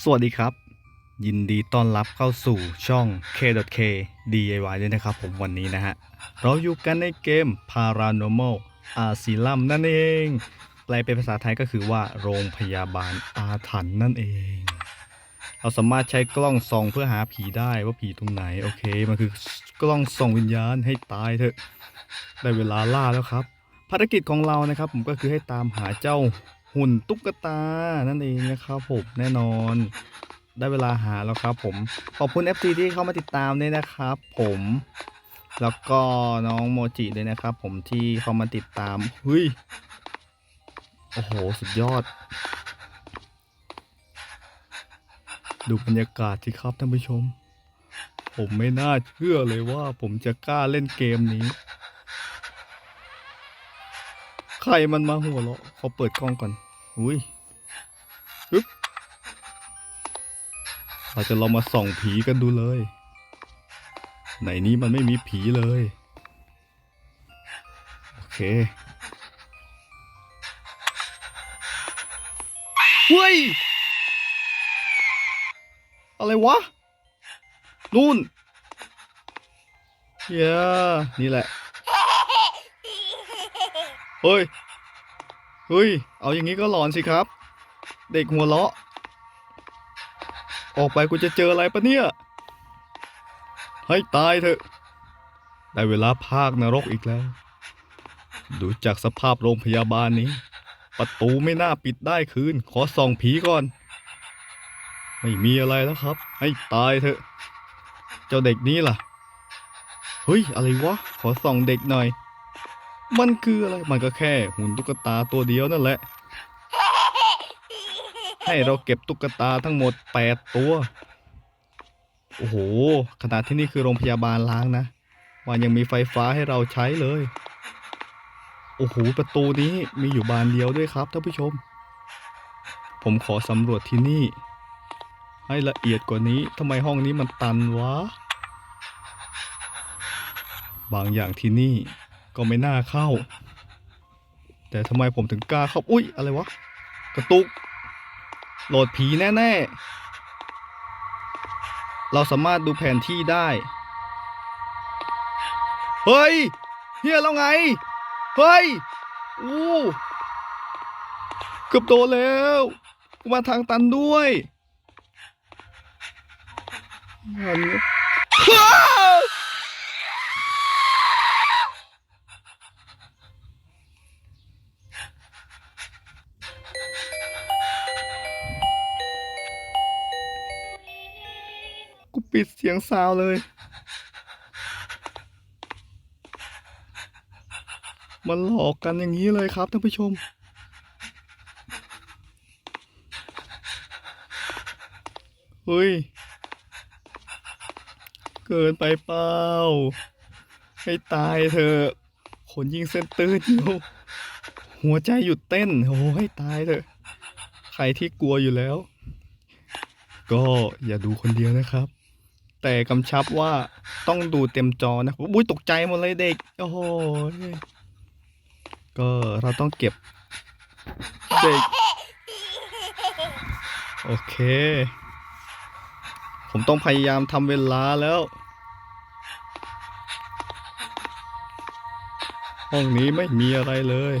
สวัสดีครับ ยินดีต้อนรับเข้าสู่ช่อง K.K DIY ด้วยนะครับผมวันนี้นะฮะ เราอยู่กันในเกม Paranormal Asylum นั่นเอง แปลเป็นภาษาไทยก็คือว่าโรงพยาบาลอาถรรพ์นั่นเอง เราสามารถใช้กล้องส่องเพื่อหาผีได้ว่าผีตรงไหน โอเค มันคือกล้องส่องวิญญาณให้ตายเถอะได้เวลาล่าแล้วครับ ภารกิจของเรานะครับผมก็คือให้ตามหาเจ้า หุ่นตุ๊กตานั่นเองนะครับผมแน่นอน ได้เวลาหาแล้วครับผมขอบคุณ FC ที่เข้ามาติดตามด้วยนะครับผมแล้วก็น้องโมจิด้วยนะครับผมที่เข้ามาติดตามเฮ้ยโอ้โหสุดยอด ดูบรรยากาศสิครับท่านผู้ชม ผมไม่น่าเชื่อเลยว่าผมจะกล้าเล่นเกมนี้ ใครมันมาหัวเราะขอเปิดกล้องก่อน อุ้ยฮึบเราจะลองมาส่องผีกันดูเลย ไหนนี้มันไม่มีผีเลย โอเคเฮ้ย อะไรวะนู่นเย้นี่แหละ เฮ้ย เฮ้ย เอาอย่างนี้ก็หลอนสิครับ เด็กหัวเราะ ออกไปกูจะเจออะไรปะเนี่ย ให้ตายเถอะ ได้เวลาภาคนรกอีกแล้ว ดูจากสภาพโรงพยาบาลนี้ ประตูไม่น่าปิดได้คืน ขอส่องผีก่อน ไม่มีอะไรแล้วครับ ให้ตายเถอะ เจ้าเด็กนี้ล่ะ เฮ้ย อะไรวะ ขอส่องเด็กหน่อย มันคืออะไร มันก็แค่หุ่นตุ๊กตาตัวเดียวนั่นแหละ ให้เราเก็บตุ๊กตาทั้งหมดแปดตัว โอ้โห ขนาดที่นี่คือโรงพยาบาลล้างนะมันยังมีไฟฟ้าให้เราใช้เลย โอ้โห ประตูนี้มีอยู่บานเดียวด้วยครับท่านผู้ชม ผมขอสำรวจที่นี่ ให้ละเอียดกว่านี้ ทำไมห้องนี้มันตันวะ บางอย่างที่นี่ ก็ไม่น่าเข้า แต่ทำไมผมถึงกล้าเข้า อุ๊ยอะไรวะ กระตุก โหลดผีแน่ ๆ เราสามารถดูแผนที่ได้ เฮ้ยเฮียแล้วไง เฮ้ย อู้เกือบโดนแล้วกูมาทางตันด้วยอัน ปิดเสียงซาวเลย มันหลอกกันอย่างนี้เลยครับท่านผู้ชม เฮ้ย เกินไปเปล่า ให้ตายเถอะคนยิงเส้นตื้นอยู่หัวใจหยุดเต้น โอ้ให้ตายเถอะ ใครที่กลัวอยู่แล้ว ก็อย่าดูคนเดียวนะครับ แต่กำชับว่าต้องดูเต็มจอนะอุ้ยตกใจหมดเลยเด็ก โอ้โหก็เราต้องเก็บเด็ก โอเค ผมต้องพยายามทำเวลาแล้ว ห้องนี้ไม่มีอะไรเลย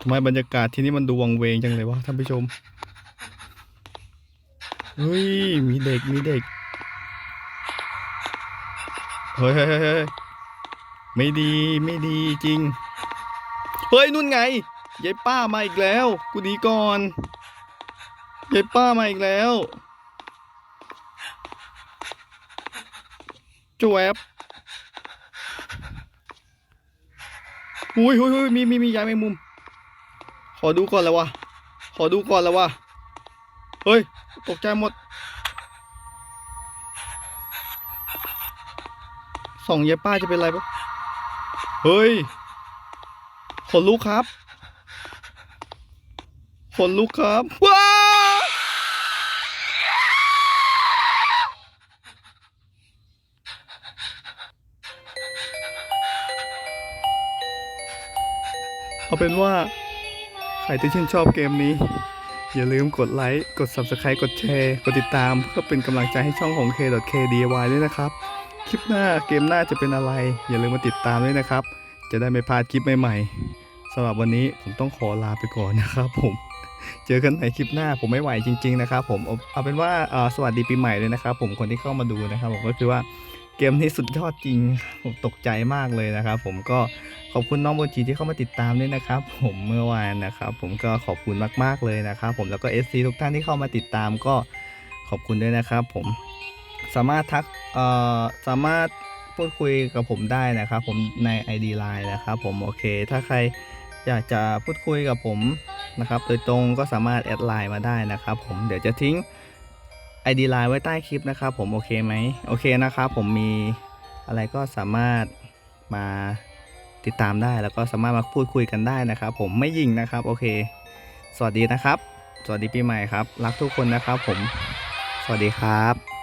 ทำไมบรรยากาศที่นี่มันดูวังเวงจังเลยวะท่านผู้ชม เฮ้ยมีเด็กมีเด็กเฮ้ยเฮ้ยเฮ้ยไม่ดีไม่ดีจริง เฮ้ยนุ่นไงยายป้ามาอีกแล้ว กูดีก่อนยายป้ามาอีกแล้วจวบหุยหุยหุยมีมีมียายแมงมุม ขอดูก่อนแล้ววะ ขอดูก่อนแล้ววะ เฮ้ย ตกใจหมด สองยายป้าจะเป็นไรปะเฮ้ย ขนลุกครับ ขนลุกครับ ว้าเอาเป็นว่า ใครที่ชื่นชอบเกมนี้ อย่าลืมกดไลค์ กด Subscribe กดแชร์ กดติดตาม เพื่อเป็นกำลังใจให้ช่องของ K.KDY ด้วยนะครับ คลิปหน้าเกมหน้าจะเป็นอะไร อย่าลืมมาติดตามด้วยนะครับ จะได้ไม่พลาดคลิปใหม่ๆสำหรับวันนี้ผมต้องขอลาไปก่อนนะครับผม เจอกันในคลิปหน้าผมไม่ไหวจริง ๆ นะครับผมเอาเป็นว่าสวัสดีปีใหม่เลยนะครับ ผมคนที่เข้ามาดูนะครับผมก็คือว่าเกมนี้สุดยอดจริง ผมตกใจมากเลยนะครับ ผมก็ อบคุณน้องโบจีที่เข้ามาติดตามด้วยนะครับ ผมเมื่อวานนะครับ ผมก็ขอบคุณมากๆเลยนะครับ ผมแล้วก็ SC ทุกท่านที่เข้ามาติดตามก็ขอบคุณด้วยนะครับ ผมสามารถทักเอ่อสามารถพูดคุยกับผมได้นะครับ ผมใน ID Line นะครับผมโอเค ถ้าใครอยากจะพูดคุยกับผมนะครับ โดยตรงก็สามารถแอดไลน์มาได้นะครับ ผมเดี๋ยวจะทิ้ง ID Line ไว้ใต้คลิปนะครับ ผมโอเคไหมโอเคนะครับ ผมมีอะไรก็สามารถมา ติดตามได้แล้วก็สามารถมาพูดคุยกันได้นะครับ ผมไม่ยิงนะครับ โอเค สวัสดีนะครับ สวัสดีปีใหม่ครับ รักทุกคนนะครับ ผม สวัสดีครับ